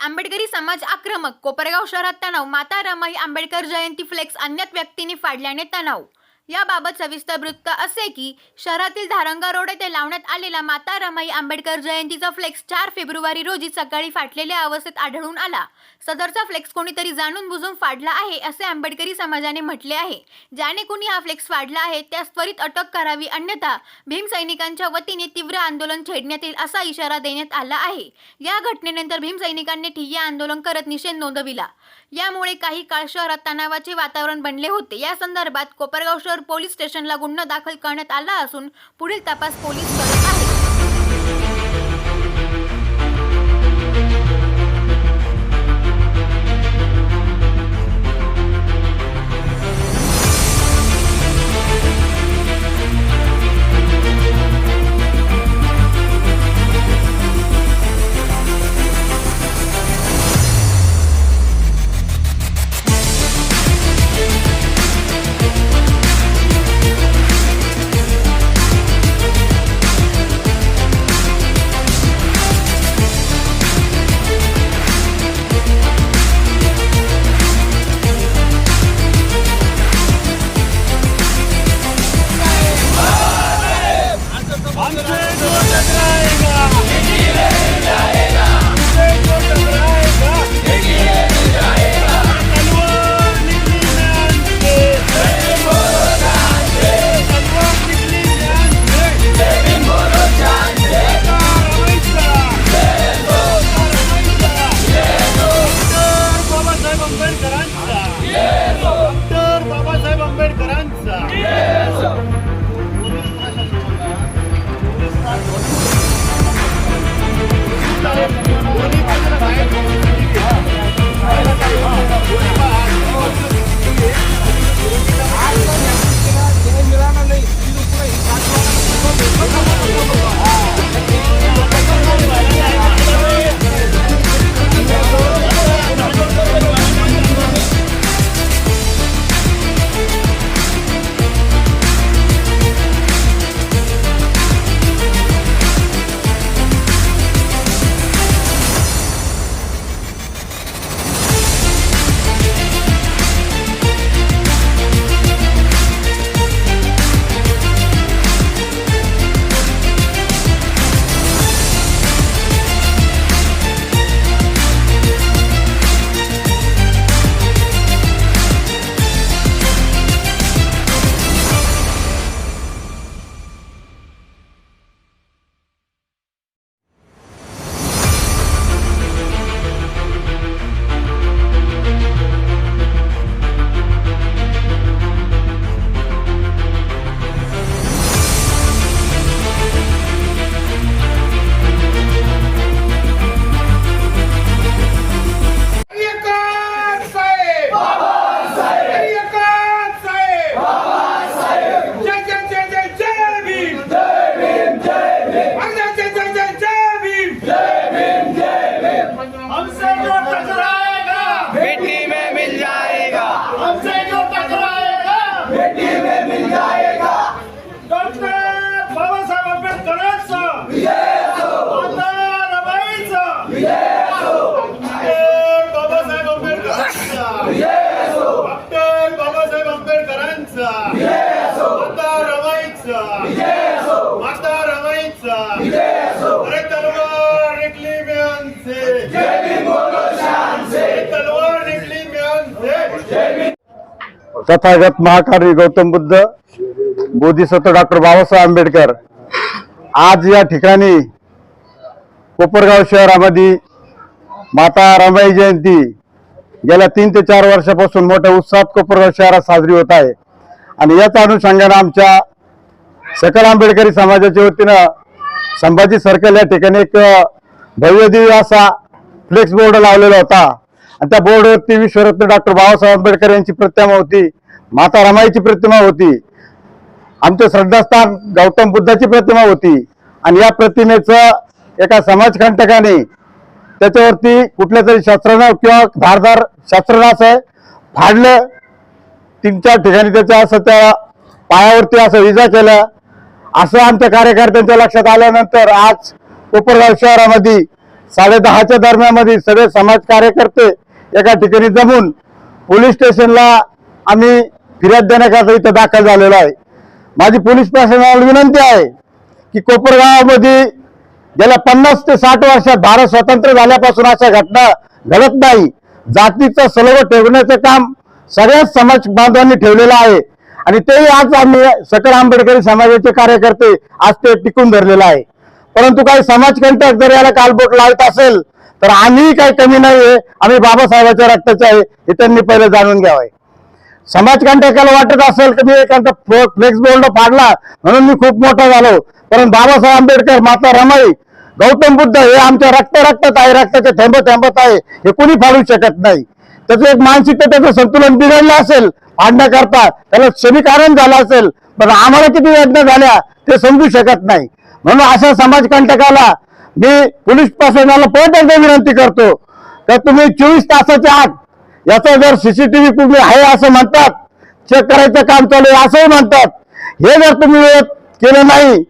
आंबेडकरी समाज आक्रमक. कोपरगाव शहरात तणाव. माता रमाई आंबेडकर जयंती फ्लेक्स अज्ञात व्यक्तींनी फाडल्याने तणाव. याबाबत सविस्तर वृत्त असे की शहरातील धारंगा रोड येथे लावण्यात आलेला माता रमाई आंबेडकर जयंतीचा फ्लेक्स चार फेब्रुवारी रोजी सकाळी फाटलेल्या अवस्थेत आढळून आला. सदरचा फ्लेक्स कोणीतरी जाणून बुजून फाडला आहे असे आंबेडकरी समाजाने म्हटले आहे. ज्याने कुणी हा फ्लेक्स फाडला आहे त्यास त्वरित अटक करावी अन्यथा भीम सैनिकांच्या वतीने तीव्र आंदोलन छेडण्यात येईल असा इशारा देण्यात आला आहे. या घटनेनंतर भीम सैनिकांनी ठिय्या आंदोलन करत निषेध नोंदविला. यामुळे काही काळ शहरात तणावाचे वातावरण बनले होते. या संदर्भात कोपरगाव शहर पोलीस स्टेशनला गुन्हा दाखल करण्यात आला असून पुढील तपास पोलीस करत आहेत. आंबेडकरांचा तथागत महाकार्य गौतम बुद्ध बोधिसत्व डॉक्टर बाबासाहेब आंबेडकर. आज या ठिकाणी कोपरगाव शहरामध्ये माता रमाई जयंती गेल्या तीन ते चार वर्षापासून मोठ्या उत्साहात कोपरगाव शहरात साजरी होत आहे. आणि याच अनुषंगाने आमच्या सकल आंबेडकरी समाजाच्या वतीनं संभाजी सर्कल या ठिकाणी एक भव्यदिव्य असा फ्लेक्स बोर्ड लावलेला होता. आणि त्या बोर्डवरती विश्वरत्न डॉक्टर बाबासाहेब आंबेडकर यांची प्रतिमा होती. माता रमाईची प्रतिमा होती. आमचं श्रद्धास्थान गौतम बुद्धाची प्रतिमा होती. आणि या प्रतिमेचं एका समाजकंटकाने त्याच्यावरती कुठल्या तरी शस्त्रानं किंवा धारदार शस्त्रनाचं फाडलं. तीन चार ठिकाणी त्याच्या असं त्या पायावरती असं इजा केलं असं आमच्या कार्यकर्त्यांच्या लक्षात आल्यानंतर आज कोपरगाव शहरामध्ये साडे दहाच्या दरम्यानमध्ये सगळे समाज कार्यकर्ते एका ठिकाणी जमून पोलीस स्टेशनला आम्ही फिर्याद देण्याकरता इथं दाखल झालेलो आहे. माझी पोलीस प्रशासनाला विनंती आहे की कोपरगावामध्ये गेल्या पन्नास ते साठ वर्षात भारत स्वतंत्र झाल्यापासून अशा घटना घडत नाही. जातीचा सलग ठेवण्याचं काम सगळ्याच समाज बांधवांनी ठेवलेलं आहे. आणि तेही आज आम्ही सकल आंबेडकरी समाजाचे कार्यकर्ते आज ते टिकून धरलेलं आहे. परंतु काही समाजकंटक जर याला कालबोट लावत असेल तर आम्ही काही कमी नाहीये. आम्ही बाबासाहेबाच्या रक्ताचे आहे. हे त्यांनी पहिले जाणून घ्यावं. समाजकंटकाला वाटत असेल की मी एखादा फ्लेक्स बोर्ड फाडला म्हणून मी खूप मोठा झालो. कारण बाबासाहेब आंबेडकर माता रमाई गौतम बुद्ध हे आमच्या रक्त रक्तात आहे. रक्ताचे थेंब थेंबत आहे. हे कोणी फाडू शकत नाही. त्याचं एक मानसिकता त्याचं संतुलन बिघडलं असेल फाडण्याकरता त्याला क्षमीकारण झालं असेल पण आम्हाला किती वेदना झाल्या ते समजू शकत नाही. म्हणून अशा समाजकंटकाला मी पोलीस प्रशासनाला परत एकदा विनंती करतो तर तुम्ही चोवीस तासाच्या आत याचा जर सीसीटीव्ही तुम्ही आहे असं म्हणतात चेक करायचं काम चालू आहे असंही म्हणतात. हे जर तुम्ही केलं नाही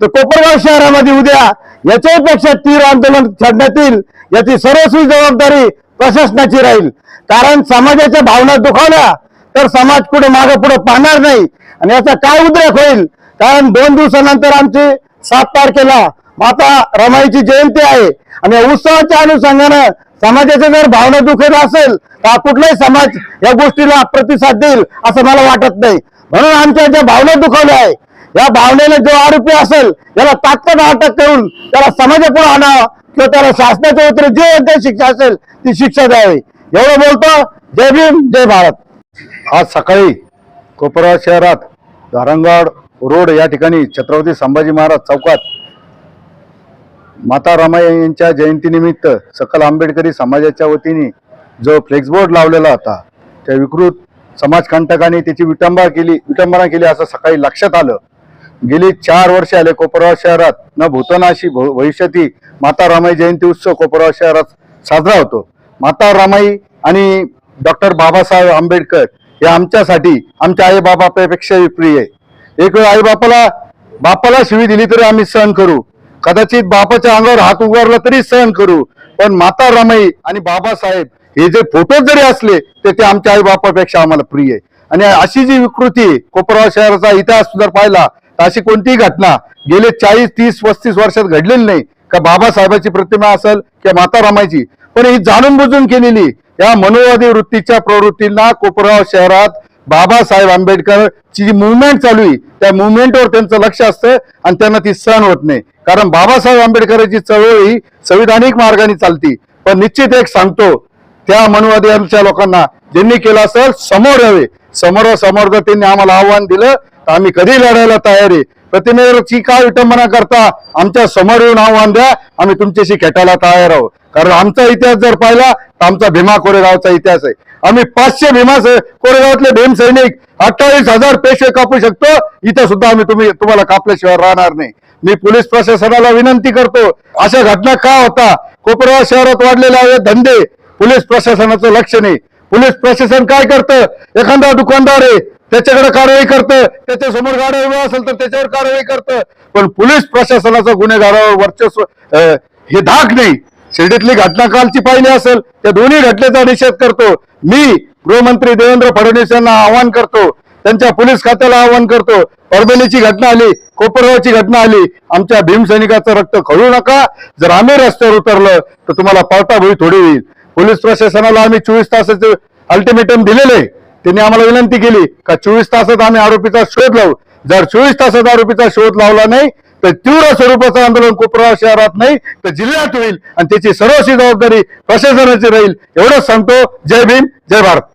तर कोपरगाव शहरामध्ये उद्या याच्याही पेक्षा तीव्र आंदोलन छाडण्यात येईल याची सर्वस्वी जबाबदारी प्रशासनाची राहील. कारण समाजाच्या भावना दुखावल्या तर समाज पुढे मागे पुढे पाहणार नाही. आणि याचा काय उद्रेक होईल? कारण दोन दिवसानंतर आमची सात तारखेला माता रमाईची जयंती आहे. आणि या उत्सवाच्या अनुषंगानं समाजाच्या जर भावना दुखत असेल तर कुठलाही समाज या गोष्टीला प्रतिसाद देईल असं मला वाटत नाही. म्हणून आमच्या ज्या भावना दुखवल्या आहे या भावनेला जो आरोपी असेल याला तात्काळ अटक करून त्याला समाजापुढे आणावं किंवा त्याला शासनाच्या वतीने जे योग्य शिक्षा असेल ती शिक्षा द्यावी. एवढं बोलतो. जय भीम जय भारत. आज सकाळी कोपरा शहरात धारंगड रोड या ठिकाणी छत्रपती संभाजी महाराज चौकात माता रमाई यांच्या जयंतीनिमित्त सकल आंबेडकरी समाजाच्या वतीने जो फ्लेक्सबोर्ड लावलेला होता त्या विकृत समाजकंटकाने त्याची विटंबना केली विटंबना केली असं सकाळी लक्षात आलं. गेली चार वर्ष आले कोपरगाव शहरात. न भूतनाशी भव- भविष्यती माता रामाई जयंती उत्सव कोपरगाव शहरात साजरा होतो. माता रामाई आणि डॉक्टर बाबासाहेब आंबेडकर हे आमच्यासाठी आमच्या आई बाबापेक्षाही प्रिय आहे. एक वेळ आई बापाला बापाला शिवी दिली तरी आम्ही सहन करू. कदाचित बापाच्या अंगावर हात उगारला तरी सहन करू. पण माता रमाई आणि बाबासाहेब हे जे फोटो जरी असले तर ते आमच्या आई बापापेक्षा आम्हाला प्रिय आहे. आणि अशी जी विकृती कोपरगाव शहराचा इतिहास जर पाहिला तर अशी कोणतीही घटना गेले चाळीस तीस पस्तीस वर्षात घडलेली नाही. का बाबासाहेबाची प्रतिमा असेल किंवा माता रमाईची. पण ही जाणून बुजून केलेली या मनोवादी वृत्तीच्या प्रवृत्तींना कोपरगाव शहरात बाबासाहेब आंबेडकरची जी मुवमेंट चालू आहे त्या मुवमेंटवर त्यांचं लक्ष असतं आणि त्यांना ती सहन होत नाही. कारण बाबासाहेब आंबेडकरांची चळवळ ही संविधानिक मार्गाने चालती. पण निश्चित एक सांगतो त्या मनुवाद्यांच्या लोकांना ज्यांनी केलं असेल समोर यावे. समोर समोर जर त्यांनी आम्हाला आव्हान दिलं तर आम्ही कधी लढायला तयार आहे? प्रतिमेची काय विटंबना करता? आमच्यासमोर येऊन आव्हान द्या आम्ही तुमच्याशी खेटायला तयार आहोत. कारण आमचा इतिहास जर पाहिला तर आमचा भीमा कोरेगावचा इतिहास आहे. आम्ही पाचशे भीमा कोरेगावातले भीम सैनिक अठ्ठावीस हजार पेशवे कापू शकतो. इथं सुद्धा आम्ही तुम्ही तुम्हाला कापल्याशिवाय राहणार नाही. मी पोलीस प्रशासनाला विनंती करतो. अशा घटना का होता? कोपरगाव शहरात वाढलेले आहे धंदे. पोलीस प्रशासनाचं लक्ष नाही. पोलीस प्रशासन काय करतं? एखादा दुकानदार आहे त्याच्याकडे कारवाई करतं. त्याच्यासमोर गाड्या असेल तर त्याच्यावर कारवाई करतं. पण पोलीस प्रशासनाचं गुन्हेगारावर वर्चस्व हे धाक नाही. शिर्डीतली घटना कालची पाहिली असेल त्या दोन्ही घटनेचा निषेध करतो. मी गृहमंत्री देवेंद्र फडणवीस यांना आवाहन करतो. त्यांच्या पोलीस खात्याला आवाहन करतो. परभणीची घटना आली कोपरगावची घटना आली. आमच्या भीमसैनिकाचं रक्त खळू नका. जर आम्ही रस्त्यावर उतरलं तर तुम्हाला पावताभुई थोडी होईल. पोलीस प्रशासनाला आम्ही चोवीस तासाचे अल्टिमेटम दिलेले त्यांनी आम्हाला विनंती केली का चोवीस तासात आम्ही आरोपीचा शोध लावू. जर चोवीस तासात आरोपीचा शोध लावला नाही तर तीव्र स्वरूपाचं आंदोलन कोपरा शहरात नाही तर जिल्ह्यात होईल. आणि त्याची सर्वशी जबाबदारी प्रशासनाची राहील. एवढंच सांगतो. जय भीम जय भारत.